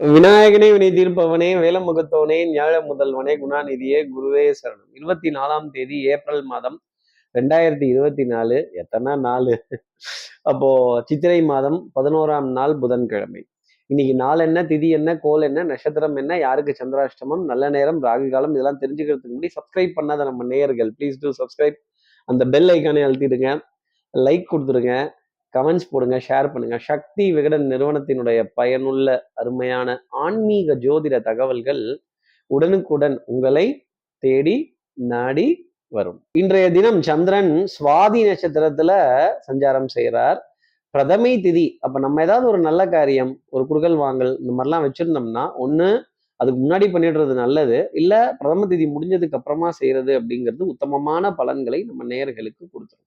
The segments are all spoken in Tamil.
விநாயகனே வினை தீர்ப்பவனே வேலமுகத்தவனே ஞாழ முதல்வனே குணாநிதியே குருவே சரணம். இருபத்தி நாலாம் தேதி ஏப்ரல் மாதம் ரெண்டாயிரத்தி இருபத்தி நாலு எத்தனை நாள்? அப்போ சித்திரை மாதம் பதினோராம் நாள் புதன்கிழமை. இன்னைக்கு நாள் என்ன திதி என்ன கோல் என்ன நட்சத்திரம் என்ன யாருக்கு சந்திராஷ்டமம் நல்ல நேரம் ராகு காலம் இதெல்லாம் தெரிஞ்சுக்கிறதுக்கு முன்னாடி சப்ஸ்கிரைப் பண்ணாத நம்ம நேயர்கள் ப்ளீஸ் டூ சப்ஸ்கிரைப் அந்த பெல் ஐக்கானே அழுத்திடுங்க லைக் கொடுத்துருங்க கமெண்ட்ஸ் போடுங்க ஷேர் பண்ணுங்க. சக்தி விகடன் நிறுவனத்தினுடைய பயனுள்ள அருமையான ஆன்மீக ஜோதிட தகவல்கள் உடனுக்குடன் உங்களை தேடி நாடி வரும். இன்றைய தினம் சந்திரன் சுவாதி நட்சத்திரத்துல சஞ்சாரம் செய்கிறார். பிரதமை திதி. அப்ப நம்ம ஏதாவது ஒரு நல்ல காரியம் ஒரு குடுக்கல் வாங்கல் இந்த மாதிரிலாம் வச்சிருந்தோம்னா ஒண்ணு அதுக்கு முன்னாடி பண்ணிடுறது நல்லது. இல்ல பிரதம திதி முடிஞ்சதுக்கு அப்புறமா செய்யறது அப்படிங்கிறது உத்தமமான பலன்களை நம்ம நேர்களுக்கு கொடுத்துரும்.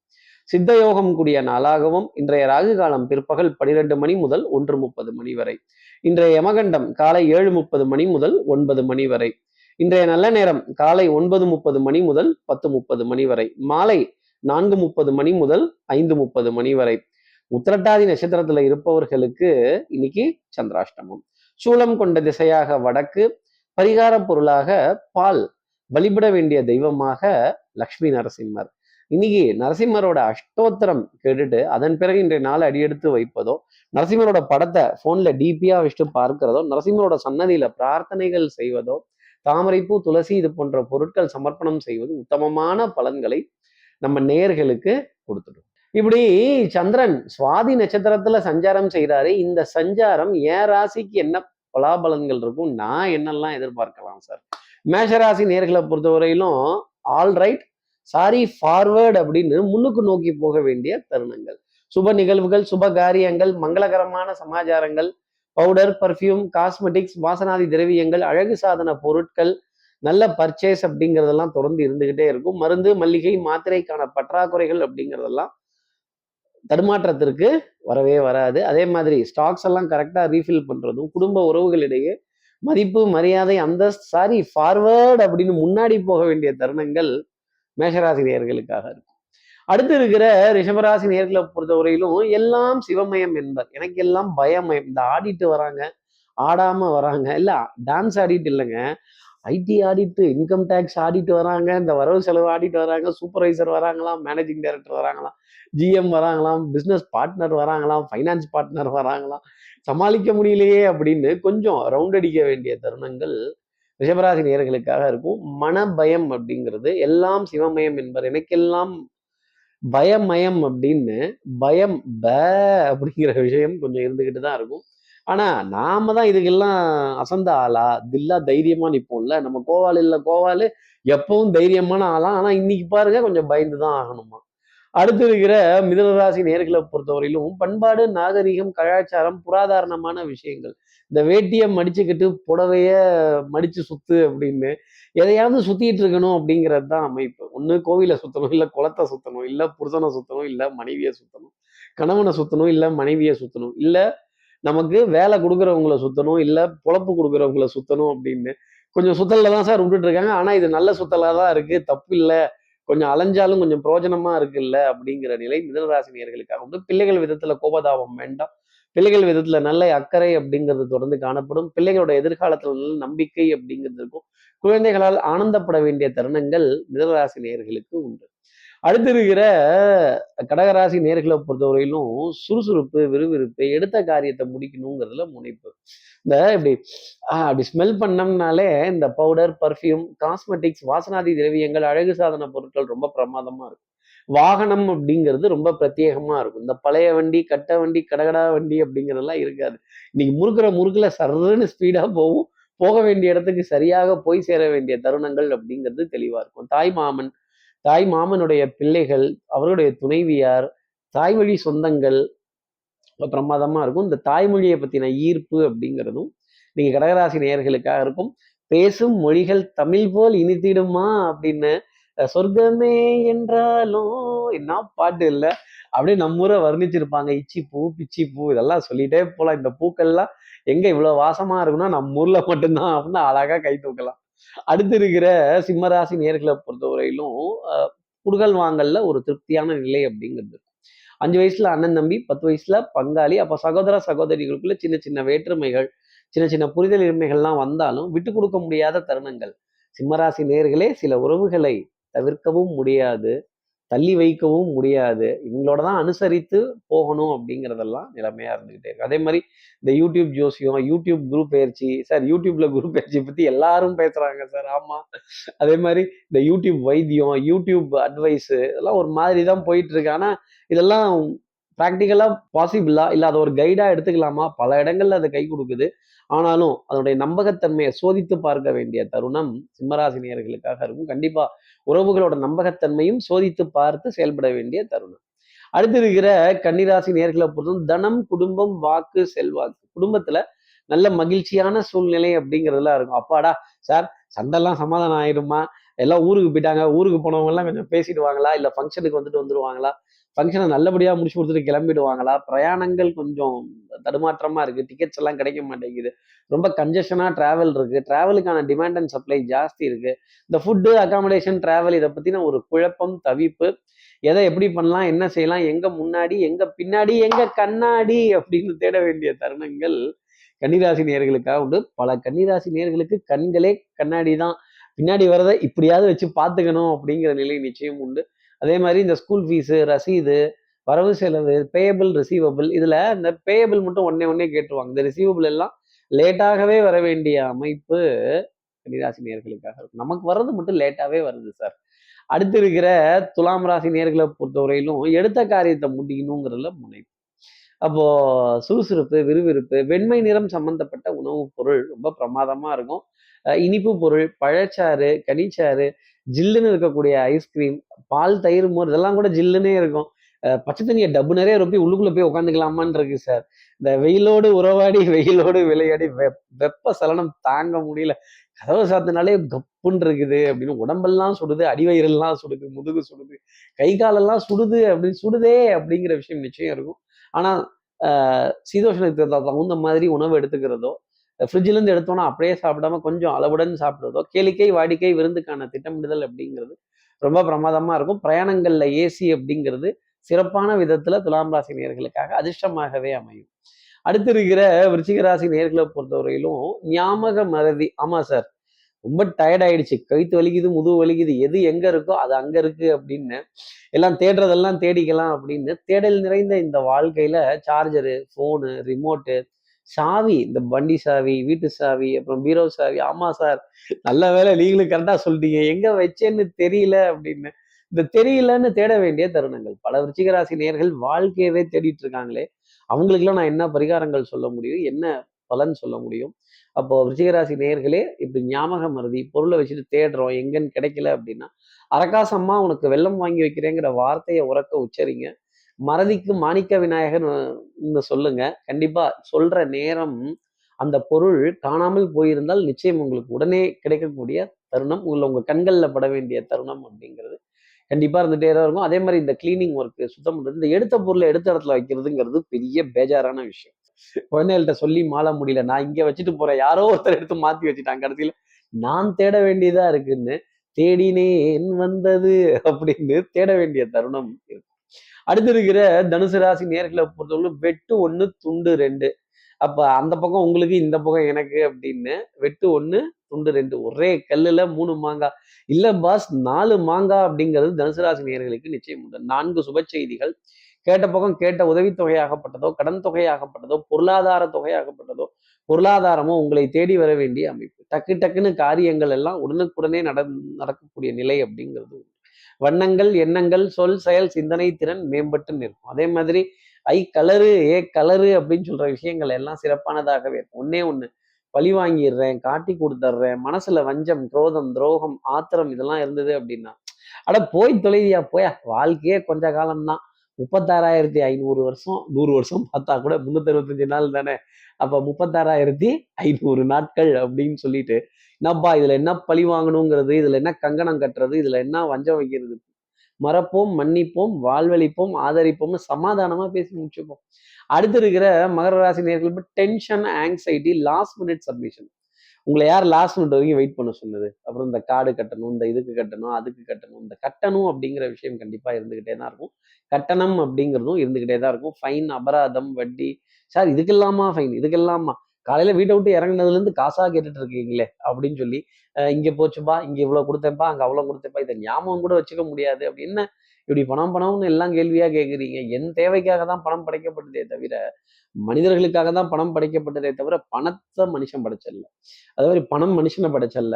சித்த யோகம் கூடிய நாளாகவும் இன்றைய ராகு காலம் பிற்பகல் பனிரெண்டு மணி முதல் ஒன்று முப்பது மணி வரை. இன்றைய யமகண்டம் காலை ஏழு முப்பது மணி முதல் ஒன்பது மணி வரை. இன்றைய நல்ல நேரம் காலை ஒன்பது முப்பது மணி முதல் பத்து முப்பது மணி வரை. மாலை நான்கு முப்பது மணி முதல் ஐந்து முப்பது மணி வரை. உத்திரட்டாதி நட்சத்திரத்துல இருப்பவர்களுக்கு இன்னைக்கு சந்திராஷ்டமம். சூலம் கொண்ட திசையாக வடக்கு பரிகார பொருளாக பால் வழிபட வேண்டிய தெய்வமாக லக்ஷ்மி நரசிம்மர். இன்னைக்கு நரசிம்மரோட அஷ்டோத்திரம் கேட்டுட்டு அதன் பிறகு இன்றைய நாள் அடியெடுத்து வைப்பதோ நரசிம்மரோட படத்தை போன்ல டிபியா வச்சுட்டு பார்க்கிறதோ நரசிம்மரோட சன்னதியில பிரார்த்தனைகள் செய்வதோ தாமரைப்பூ துளசி இது போன்ற பொருட்கள் சமர்ப்பணம் செய்வது உத்தமமான பலன்களை நம்ம நேர்களுக்கு கொடுத்துடும். இப்படி சந்திரன் சுவாதி நட்சத்திரத்துல சஞ்சாரம் செய்கிறாரு இந்த சஞ்சாரம் என் ராசிக்கு என்ன பலாபலன்கள் இருக்கும்? நான் என்னெல்லாம் எதிர்பார்க்கலாம் சார்? மேஷராசி நேர்களை பொறுத்தவரையிலும் ஆல் ரைட் சாரி ஃபார்வேர்டு அப்படின்னு முன்னுக்கு நோக்கி போக வேண்டிய தருணங்கள். சுப நிகழ்வுகள் சுப காரியங்கள் மங்களகரமான சமாச்சாரங்கள் பவுடர் பர்ஃப்யூம் காஸ்மெட்டிக்ஸ் வாசனாதி திரவியங்கள் அழகு சாதன பொருட்கள் நல்ல பர்ச்சேஸ் அப்படிங்கிறதெல்லாம் தொடர்ந்து இருந்துகிட்டே இருக்கும். மருந்து மல்லிகை மாத்திரைக்கான பற்றாக்குறைகள் அப்படிங்கிறதெல்லாம் தடுமாற்றத்திற்கு வரவே வராது. அதே மாதிரி ஸ்டாக்ஸ் எல்லாம் கரெக்டாக ரீஃபில் பண்ணுறதும் குடும்ப உறவுகளிடையே மதிப்பு மரியாதை அந்த சாரி ஃபார்வேர்டு அப்படின்னு முன்னாடி போக வேண்டிய தருணங்கள் மேஷராசி நேர்களுக்காக இருக்கும். அடுத்து இருக்கிற ரிஷபராசி நேர்களை பொறுத்தவரையிலும் எல்லாம் சிவமயம் என்பர். எனக்கு எல்லாம் பயமயம். இந்த ஆடிட்டு வராங்க ஆடாம வராங்க. இல்ல டான்ஸ் ஆடிட்டு இல்லைங்க. ஐடி ஆடிட்டு இன்கம் டேக்ஸ் ஆடிட்டு வராங்க. இந்த வரவு செலவு ஆடிட்டு வராங்க. சூப்பர்வைசர் வராங்களாம் மேனேஜிங் டைரக்டர் வராங்களாம் ஜிஎம் வராங்களாம் பிஸ்னஸ் பார்ட்னர் வராங்களாம் ஃபைனான்ஸ் பார்ட்னர் வராங்களாம். சமாளிக்க முடியலையே அப்படின்னு கொஞ்சம் ரவுண்ட் அடிக்க வேண்டிய தருணங்கள் ரிஷபராசி நேர்களுக்காக இருக்கும். மனபயம் அப்படிங்கிறது எல்லாம் சிவமயம் என்பர். எனக்கெல்லாம் பயமயம் அப்படின்னு பயம் ப அப்படிங்கிற விஷயம் கொஞ்சம் இருந்துக்கிட்டு தான் இருக்கும். ஆனா நாம தான் இதுக்கெல்லாம் அசந்த ஆளா? தில்லா தைரியமா நிற்போம்ல நம்ம கோவால் இல்ல கோவாலு எப்பவும் தைரியமான ஆளா? ஆனா இன்னைக்கு பாருங்க கொஞ்சம் பயந்து தான் ஆகணுமா? அடுத்து இருக்கிற மிதனராசி நேர்களை பொறுத்தவரையிலும் பண்பாடு நாகரிகம் கலாச்சாரம் புராதாரணமான விஷயங்கள். இந்த வேட்டியை மடிச்சுக்கிட்டு புடவைய மடிச்சு சுத்து அப்படின்னு எதையாவது சுத்திட்டு இருக்கணும் அப்படிங்கிறது தான் அமைப்பு. ஒண்ணு கோவிலை சுத்தணும் இல்ல குளத்தை சுத்தணும் இல்ல புருஷனை சுத்தணும் இல்ல மனைவியை சுத்தணும் கணவனை சுத்தணும் இல்ல மனைவியை சுத்தணும் இல்ல நமக்கு வேலை கொடுக்குறவங்கள சுத்தணும் இல்ல பொழப்பு கொடுக்குறவங்கள சுத்தணும் அப்படின்னு கொஞ்சம் சுத்தல்ல தான் சார் விட்டுட்டு இருக்காங்க. ஆனா இது நல்ல சுத்தலாக தான் இருக்கு. தப்பு இல்லை. கொஞ்சம் அலைஞ்சாலும் கொஞ்சம் பிரயோஜனமா இருக்குல்ல அப்படிங்கிற நிலை மிதனராசினியர்களுக்காக வந்து பிள்ளைகள் விதத்துல கோபதாபம் வேண்டாம். பிள்ளைகள் விதத்துல நல்ல அக்கறை அப்படிங்கிறது தொடர்ந்து காணப்படும். பிள்ளைகளோட எதிர்காலத்துல நல்ல நம்பிக்கை அப்படிங்கிறது இருக்கும். குழந்தைகளால் ஆனந்தப்பட வேண்டிய தருணங்கள் மிதராசி நேர்களுக்கு உண்டு. அடுத்து இருக்கிற கடகராசி நேர்களை பொறுத்தவரையிலும் சுறுசுறுப்பு விறுவிறுப்பு எடுத்த காரியத்தை முடிக்கணுங்கிறதுல முனைப்பு. இந்த இப்படி ஆஹ் அப்படி ஸ்மெல் பண்ணோம்னாலே இந்த பவுடர் பர்ஃப்யூம் காஸ்மெட்டிக்ஸ் வாசனாதி திரவியங்கள் அழகு சாதன பொருட்கள் ரொம்ப பிரமாதமா இருக்கும். வாகனம் அப்படிங்கிறது ரொம்ப பிரத்யேகமா இருக்கும். இந்த பழைய வண்டி கட்ட வண்டி கடகடா வண்டி அப்படிங்கிறதெல்லாம் இருக்காது. இன்னைக்கு முறுக்கிற முறுக்கில் சர்றன்னு ஸ்பீடா போகும் போக வேண்டிய இடத்துக்கு சரியாக போய் சேர வேண்டிய தருணங்கள் அப்படிங்கிறது தெளிவா இருக்கும். தாய் மாமன் தாய் மாமனுடைய பிள்ளைகள் அவருடைய துணைவியார் தாய்வழி சொந்தங்கள் பிரமாதமாக இருக்கும். இந்த தாய்மொழியை பற்றின ஈர்ப்பு அப்படிங்கிறதும் நீங்கள் கடகராசி நேயர்களுக்காக இருக்கும். பேசும் மொழிகள் தமிழ் போல் இனித்திடுமா அப்படின்னு சொர்க்கமே என்றாலும் என்ன பாட்டு இல்லை? அப்படியே நம்மூரை வர்ணிச்சிருப்பாங்க. இச்சி பூ பிச்சி பூ இதெல்லாம் சொல்லிட்டே போகலாம் இந்த பூக்கள்லாம் எங்க இவ்வளவு வாசமா இருக்குன்னா நம்ம ஊர்ல மட்டும்தான் அப்படின்னு அழகா கை தூக்கலாம். அடுத்து இருக்கிற சிம்மராசி நேர்களை பொறுத்தவரையிலும் குடுகல் வாங்கல்ல ஒரு திருப்தியான நிலை அப்படிங்கிறது அஞ்சு வயசுல அண்ணன் தம்பி பத்து வயசுல பங்காளி அப்ப சகோதர சகோதரிகளுக்குள்ள சின்ன சின்ன வேற்றுமைகள் சின்ன சின்ன புரிதல் இருமைகள்லாம் வந்தாலும் விட்டு கொடுக்க முடியாத தருணங்கள். சிம்மராசி நேர்களே சில உறவுகளை தவிர்க்கவும் முடியாது தள்ளி வைக்கவும் முடியாது. இவங்களோட தான் அனுசரித்து போகணும் அப்படிங்கிறதெல்லாம் நிலைமையா இருந்துகிட்டே இருக்கு. அதே மாதிரி இந்த யூடியூப் ஜோசியம் யூடியூப் குரூப் பயிற்சி சார் யூடியூப்ல குரூப் பயிற்சி பத்தி எல்லாரும் பேசுறாங்க சார் ஆமா. அதே மாதிரி இந்த யூடியூப் வைத்தியம் யூடியூப் அட்வைஸ் இதெல்லாம் ஒரு மாதிரி தான் போயிட்டு இருக்கு. ஆனா இதெல்லாம் ப்ராக்டிக்கலா பாசிபிளா இல்ல அதை ஒரு கைடா எடுத்துக்கலாமா? பல இடங்கள்ல அதை கை கொடுக்குது. ஆனாலும் அதனுடைய நம்பகத்தன்மையை சோதித்து பார்க்க வேண்டிய தருணம் சிம்மராசினியர்களுக்காக இருக்கும். கண்டிப்பா உறவுகளோட நம்பகத்தன்மையும் சோதித்து பார்த்து செயல்பட வேண்டிய தருணம். அடுத்து இருக்கிற கன்னிராசி நேர்களை பொறுத்தும் தனம் குடும்பம் வாக்கு செல்வாக்கு குடும்பத்துல நல்ல மகிழ்ச்சியான சூழ்நிலை அப்படிங்கிறதுலாம் இருக்கும். அப்பாடா சார் சண்டெல்லாம் சமாதானம் ஆயிடுமா எல்லாம் ஊருக்கு போயிட்டாங்க ஊருக்கு போனவங்க எல்லாம் கொஞ்சம் பேசிடுவாங்களா? இல்ல ஃபங்க்ஷனுக்கு வந்துட்டு வந்துருவாங்களா? ஃபங்க்ஷனை நல்லபடியாக முடிச்சு கொடுத்துட்டு கிளம்பிடுவாங்களா? பிரயாணங்கள் கொஞ்சம் தடுமாற்றமாக இருக்கு. டிக்கெட்ஸ் எல்லாம் கிடைக்க மாட்டேங்குது. ரொம்ப கன்ஜஷனா ட்ராவல் இருக்குது ட்ராவலுக்கான டிமாண்ட் அண்ட் சப்ளை ஜாஸ்தி இருக்கு. இந்த ஃபுட்டு அகாமடேஷன் ட்ராவல் இதை பற்றின ஒரு குழப்பம் தவிப்பு. எதை எப்படி பண்ணலாம்? என்ன செய்யலாம்? எங்கே முன்னாடி எங்கே பின்னாடி எங்கே கண்ணாடி அப்படின்னு தேட வேண்டிய தருணங்கள் கன்னிராசி நேர்களுக்காக உண்டு. பல கன்னிராசி நேர்களுக்கு கண்களே கண்ணாடி தான் பின்னாடி வரதை இப்படியாவது வச்சு பார்த்துக்கணும் அப்படிங்கிற நிலை நிச்சயம் உண்டு. அதே மாதிரி இந்த ஸ்கூல் ஃபீஸு ரசீது வரவு செலவு பேயபிள் ரிசீவபிள் இதில் இந்த பேயபிள் மட்டும் ஒன்னே ஒன்னே கேட்டுருவாங்க. இந்த ரிசீவபிள் எல்லாம் லேட்டாகவே வர வேண்டிய அமைப்பு கன்னிராசி நேர்களுக்காக இருக்கும். நமக்கு வர்றது மட்டும் லேட்டாகவே வருது சார் அடுத்து இருக்கிற துலாம் ராசி நேர்களை பொறுத்தவரையிலும் எடுத்த காரியத்தை முடிக்கணுங்கிறதுல முனைப்பு. அப்போ சுறுசுறுப்பு விறுவிறுப்பு வெண்மை நிறம் சம்பந்தப்பட்ட உணவுப் பொருள் ரொம்ப பிரமாதமாக இருக்கும். இனிப்பு பொருள் பழச்சாறு கனிச்சாறு ஜில்லுன்னு இருக்கக்கூடிய ஐஸ்கிரீம் பால் தயிர் மோர் இதெல்லாம் கூட ஜில்லுன்னே இருக்கும். பச்சை தண்ணியை டப்பு நிறைய ரொப்பி உள்ளுக்குள்ள போய் உட்காந்துக்கலாமான் இருக்கு சார் இந்த வெயிலோடு உறவாடி வெயிலோடு விளையாடி வெப்ப சலனம் தாங்க முடியல. கதவை சாத்தினாலே கப்புன்னு இருக்குது அப்படின்னு உடம்பெல்லாம் சுடுது அடிவயிறெல்லாம் சுடுது முதுகு சுடுது கை காலெல்லாம் சுடுது அப்படின்னு சுடுதே அப்படிங்கிற விஷயம் நிச்சயம் இருக்கும். ஆனால் சீதோஷணத்துக்கு தகுந்த மாதிரி உணவு எடுத்துக்கிறதோ ஃப்ரிட்ஜிலேருந்து எடுத்தோன்னா அப்படியே சாப்பிடாம கொஞ்சம் அளவுடன் சாப்பிடுவதோ கேளிக்கை வாடிக்கை விருந்துக்கான திட்டமிடுதல் அப்படிங்கிறது ரொம்ப பிரமாதமாக இருக்கும். பிரயாணங்களில் ஏசி அப்படிங்கிறது சிறப்பான விதத்தில் துலாம் ராசி நேர்களுக்காக அதிர்ஷ்டமாகவே அமையும். அடுத்து இருக்கிற விருச்சிக ராசி நேர்களை பொறுத்தவரையிலும் ஞாபக மறதி ஆமாம் சார் ரொம்ப டயர்ட் ஆயிடுச்சு. கழுத்து வலிக்குது முதுகு வலிக்குது எது எங்க இருக்கோ அது அங்க இருக்கு அப்படின்னு எல்லாம் தேடுறதெல்லாம் தேடிக்கலாம் அப்படின்னு தேடல் நிறைந்த இந்த வாழ்க்கையில சார்ஜரு ஃபோனு ரிமோட்டு சாவி இந்த வண்டி சாவி வீட்டு சாவி அப்புறம் பீரோ சாவி ஆமா சார். நல்ல வேலை நீங்களும் கரெக்டாக சொல்லிட்டீங்க. எங்க வச்சேன்னு தெரியல அப்படின்னு. இந்த தெரியலன்னு தேட வேண்டிய தருணங்கள். பல விருச்சிகராசி நேர்கள் வாழ்க்கையவே தேடிட்டு இருக்காங்களே. அவங்களுக்குலாம் நான் என்ன பரிகாரங்கள் சொல்ல முடியும்? என்ன பலன் சொல்ல முடியும்? அப்போ விருச்சிகராசி நேர்களே இப்படி ஞாபகம் மருதி பொருளை வச்சுட்டு தேடுறோம். எங்கன்னு கிடைக்கல அப்படின்னா அரகாசம்மா உனக்கு வெள்ளம் வாங்கி வைக்கிறேங்கிற வார்த்தையை உறக்க உச்சரிங்க. மறதிக்கு மாணிக்க விநாயகர் சொல்லுங்க. கண்டிப்பா சொல்ற நேரம் அந்த பொருள் காணாமல் போயிருந்தால் நிச்சயம் உங்களுக்கு உடனே கிடைக்கக்கூடிய தருணம். உள்ள உங்க கண்கள்ல பட வேண்டிய தருணம் அப்படிங்கிறது கண்டிப்பா இருந்துகிட்டே தான் இருக்கும். அதே மாதிரி இந்த கிளீனிங் ஒர்க் சுத்தம் பண்றது இந்த எடுத்த பொருளை எடுத்த இடத்துல வைக்கிறதுங்கிறது பெரிய பேஜாரான விஷயம். குழந்தைகள்கிட்ட சொல்லி மாள முடியல. நான் இங்க வச்சுட்டு போறேன். யாரோ ஒருத்தர் எடுத்து மாத்தி வச்சுட்டாங்க. கடைசியில் நான் தேட வேண்டியதா இருக்குன்னு தேடினேன் வந்தது அப்படின்னு தேட வேண்டிய தருணம் இருக்கும். அடுத்து இருக்கிற தனுசு ராசி நேர்களை பொறுத்தவரைக்கும் வெட்டு ஒண்ணு துண்டு ரெண்டு. அப்ப அந்த பக்கம் உங்களுக்கு இந்த பக்கம் எனக்கு அப்படின்னு வெட்டு ஒண்ணு துண்டு ரெண்டு. ஒரே கல்லுல மூணு மாங்காய் இல்ல பாஸ் நாலு மாங்காய் அப்படிங்கிறது தனுசு ராசி நேர்களுக்கு நிச்சயம் உண்டு. நான்கு சுப செய்திகள். கேட்ட பக்கம் கேட்ட உதவித்தொகையாகப்பட்டதோ கடன் தொகையாகப்பட்டதோ பொருளாதார தொகையாகப்பட்டதோ பொருளாதாரமோ உங்களை தேடி வர வேண்டிய அமைப்பு. டக்கு டக்குன்னு காரியங்கள் எல்லாம் உடனுக்குடனே நட நடக்கக்கூடிய நிலை அப்படிங்கிறது வண்ணங்கள் எண்ணங்கள் சொல் செயல் சிந்தனை திறன் மேம்பட்டு நிற்கும். அதே மாதிரி ஐ கலரு ஏ கலரு அப்படின்னு சொல்ற விஷயங்கள் எல்லாம் சிறப்பானதாகவே இருக்கும். ஒன்னே ஒன்று பழி வாங்கிடுறேன் காட்டி கொடுத்துட்றேன் மனசுல வஞ்சம் குரோதம் துரோகம் ஆத்திரம் இதெல்லாம் இருந்தது அப்படின்னா அட போய் தொலைவியா போயா வாழ்க்கையே கொஞ்ச காலம்தான். முப்பத்தாறாயிரத்தி ஐநூறு வருஷம் நூறு வருஷம் பார்த்தா கூட முன்னூத்தி அறுபத்தஞ்சு நாள் தானே. அப்ப முப்பத்தாறாயிரத்தி ஐநூறு நாட்கள் அப்படின்னு சொல்லிட்டு என்னப்பா இதுல என்ன பழி வாங்கணுங்கிறது இதுல என்ன கங்கணம் கட்டுறது இதுல என்ன வஞ்சம் வைக்கிறது? மறப்போம் மன்னிப்போம் வாழ்வழிப்போம் ஆதரிப்போம்னு சமாதானமா பேசி முடிச்சுப்போம். அடுத்து இருக்கிற மகர ராசி நேர்கள் tension anxiety last minute submission உங்களை யார் லாஸ்ட் மினிட் வரைக்கும் வெயிட் பண்ண சொன்னது? அப்புறம் இந்த காடு கட்டணும் இந்த இதுக்கு கட்டணும் அதுக்கு கட்டணும் இந்த கட்டணும் அப்படிங்கிற விஷயம் கண்டிப்பா இருந்துகிட்டே தான் இருக்கும். கட்டணம் அப்படிங்கிறதும் இருந்துகிட்டே தான் இருக்கும். ஃபைன் அபராதம் வட்டி. சார் இதுக்கெல்லாமா ஃபைன் இதுக்கெல்லாமா? காலையில வீட்டை விட்டு இறங்குனதுல இருந்து காசா கேட்டுட்டு இருக்கீங்களே அப்படின்னு சொல்லி அஹ் இங்க போச்சுப்பா இங்க இவ்வளவு கொடுத்தேன்ப்பா அங்க அவ்வளவு கொடுத்தேன்ப்பா இதை ஞாபகம் கூட வச்சுக்க முடியாது. அப்படின்னு இப்படி பணம் பணம்னு எல்லாம் கேள்வியா கேக்குறீங்க. என் தேவைக்காக தான் பணம் படைக்கப்பட்டதே தவிர மனிதர்களுக்காக தான் பணம் படைக்கப்பட்டதே தவிர பணத்தை மனுஷன் படைச்சல்ல. அதே மாதிரி பணம் மனுஷனை படைச்சல்ல.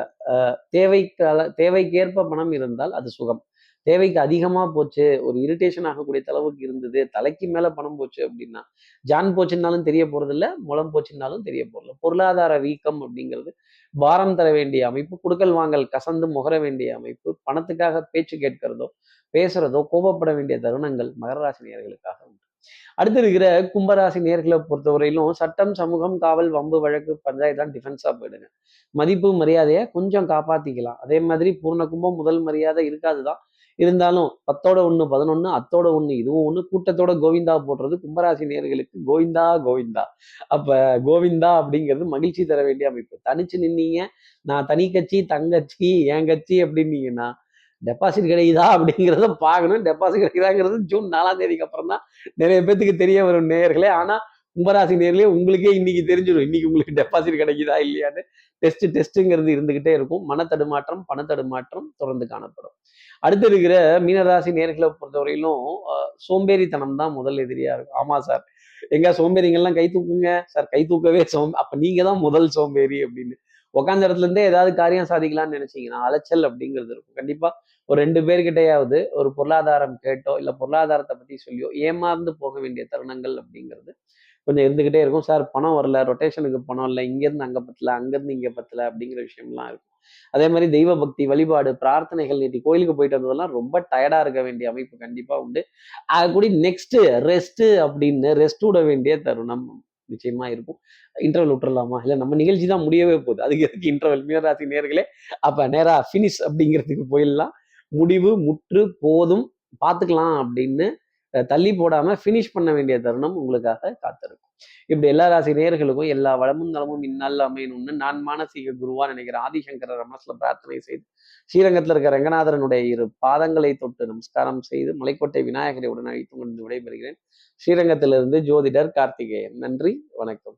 தேவைக்கால தேவைக்கேற்ப பணம் இருந்தால் அது சுகம். தேவைக்கு அதிகமா போச்சு ஒரு இரிட்டேஷன் ஆகக்கூடிய அளவுக்கு இருந்தது தலைக்கு மேல பணம் போச்சு அப்படின்னா ஜான் போச்சுன்னாலும் தெரிய போறதில்ல முளம் போச்சுன்னாலும் தெரிய போறதில்ல. பொருளாதார வீக்கம் அப்படிங்கிறது பாரம் தர வேண்டிய அமைப்பு குடுக்கல் வாங்கல் கசந்து முகர வேண்டிய அமைப்பு பணத்துக்காக பேச்சு கேட்கிறதோ பேசுறதோ கோபப்பட வேண்டிய தருணங்கள் மகர ராசி நேர்களுக்காக உண்டு. அடுத்து இருக்கிற கும்பராசி நேர்களை பொறுத்தவரையிலும் சட்டம் சமூகம் காவல் வம்பு வழக்கு பஞ்சாயத்து தான் டிஃபென்ஸா போயிடுங்க. மதிப்பு மரியாதையை கொஞ்சம் காப்பாத்திக்கலாம். அதே மாதிரி பூர்ண கும்பம் முதல் மரியாதை இருக்காதுதான். இருந்தாலும் பத்தோட ஒண்ணு பதினொன்னு அத்தோட ஒண்ணு இதுவும் ஒன்று கூட்டத்தோட கோவிந்தா போடுறது கும்பராசி நேர்களுக்கு கோவிந்தா கோவிந்தா. அப்ப கோவிந்தா அப்படிங்கிறது மகிழ்ச்சி தர வேண்டிய அமைப்பு. தனிச்சு நின்னீங்க. நான் தனி கட்சி தங்கச்சி என் கட்சி அப்படின்னீங்கன்னா டெபாசிட் கிடைக்குதா அப்படிங்கிறத பார்க்கணும். டெபாசிட் கிடைக்குதாங்கிறது ஜூன் நாலாம் தேதிக்கு அப்புறம் தான் நிறைய பேத்துக்கு தெரிய வரும் நேயர்களே. ஆனா கும்பராசி நேர்களே உங்களுக்கே இன்னைக்கு தெரிஞ்சிடும் இன்னைக்கு உங்களுக்கு டெபாசிட் கிடைக்குதா இல்லையான்னு டெஸ்ட் டெஸ்ட்டுங்கிறது இருந்துகிட்டே இருக்கும். மனத்தடுமாற்றம் பணத்தடுமாற்றம் தொடர்ந்து காணப்படும். அடுத்து இருக்கிற மீனராசி நேர்களை பொறுத்தவரையிலும் அஹ், சோம்பேறித்தனம் தான் முதல் எதிரியா இருக்கும். ஆமா சார். எங்க சோம்பேறிங்கெல்லாம் கை தூக்குங்க. சார் கை தூக்கவே சோம் அப்ப நீங்க தான் முதல் சோம்பேறி அப்படின்னு. உட்காந்த இடத்துல இருந்தே ஏதாவது காரியம் சாதிக்கலாம்னு நினைச்சீங்கன்னா அலைச்சல் அப்படிங்கிறது இருக்கும். கண்டிப்பா ஒரு ரெண்டு பேர்கிட்டையாவது ஒரு பொருளாதாரம் கேட்டோ இல்ல பொருளாதாரத்தை பத்தி சொல்லியோ ஏமாந்து போக வேண்டிய தருணங்கள் அப்படிங்கிறது கொஞ்சம் இருந்துகிட்டே இருக்கும். சார் பணம் வரல. ரொட்டேஷனுக்கு பணம் இல்லை. இங்கேருந்து அங்கே பத்தல. அங்கேருந்து இங்கே பத்தல. அப்படிங்கிற விஷயம்லாம் இருக்கும். அதே மாதிரி தெய்வ பக்தி வழிபாடு பிரார்த்தனைகள் நேற்று கோயிலுக்கு போயிட்டு வந்ததெல்லாம் ரொம்ப டயர்டா இருக்க வேண்டிய அமைப்பு கண்டிப்பா உண்டு. அது கூட நெக்ஸ்ட் ரெஸ்ட் அப்படின்னு ரெஸ்ட் விட வேண்டிய தருணம் நிச்சயமா இருக்கும். இன்டர்வல் விட்டுறலாமா? இல்லை நம்ம நிகழ்ச்சி தான் முடியவே போகுது. அதுக்கு எதுக்கு இன்டர்வல் மீனராசி நேர்களே அப்ப நேராக ஃபினிஷ் அப்படிங்கிறதுக்கு போயிடலாம். முடிவு முற்று போதும். பார்த்துக்கலாம் அப்படின்னு தள்ளி போடாம ஃபினிஷ் பண்ண வேண்டிய தருணம் உங்களுக்காக காத்திருக்கும். இப்படி எல்லா ராசி நேயர்களுக்கும் எல்லா வளமும் நலமும் இந்நாளில் அமையணும்னு நான் மானசீக குருவா நினைக்கிறேன் ஆதிசங்கர மனசுல பிரார்த்தனை செய்து ஸ்ரீரங்கத்தில் இருக்கிற ரங்கநாதரனுடைய இரு பாதங்களை தொட்டு நமஸ்காரம் செய்து மலைக்கோட்டை விநாயகரை உடன் அழைத்து கொண்டு விடைபெறுகிறேன். ஸ்ரீரங்கத்திலிருந்து ஜோதிடர் கார்த்திகேயன். நன்றி வணக்கம்.